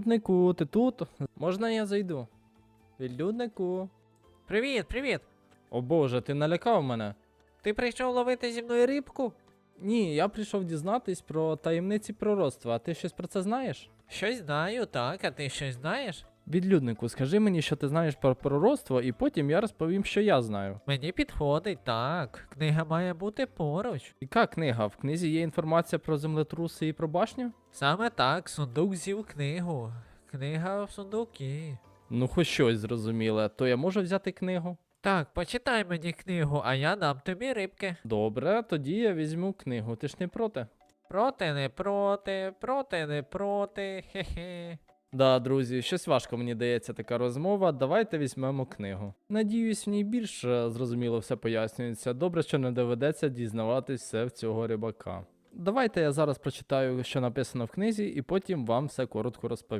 Відлюднику, ти тут? Можна я зайду? Відлюднику. Привіт, привіт! О боже, ти налякав мене. Ти прийшов ловити зі мною рибку? Ні, я прийшов дізнатись про таємниці пророцтва, а ти щось про це знаєш? Щось знаю, так, а ти щось знаєш? Відлюднику, скажи мені, що ти знаєш про пророцтво, і потім я розповім, що я знаю. Мені підходить, так. Книга має бути поруч. Яка книга? В книзі є інформація про землетруси і про башню? Саме так, сундук з'їв книгу. Книга в сундукі. Ну, хоч щось зрозуміле, то я можу взяти книгу? Так, почитай мені книгу, а я дам тобі рибки. Добре, тоді я візьму книгу. Ти ж не проти? Проти, не проти, проти, не проти, хе-хе. Да, друзі, щось важко мені дається така розмова. Давайте візьмемо книгу. Надіюсь, в ній більш е, зрозуміло все пояснюється. Добре, що не доведеться дізнаватись все в цього рибака. Давайте я зараз прочитаю, що написано в книзі, і потім вам все коротко розповім.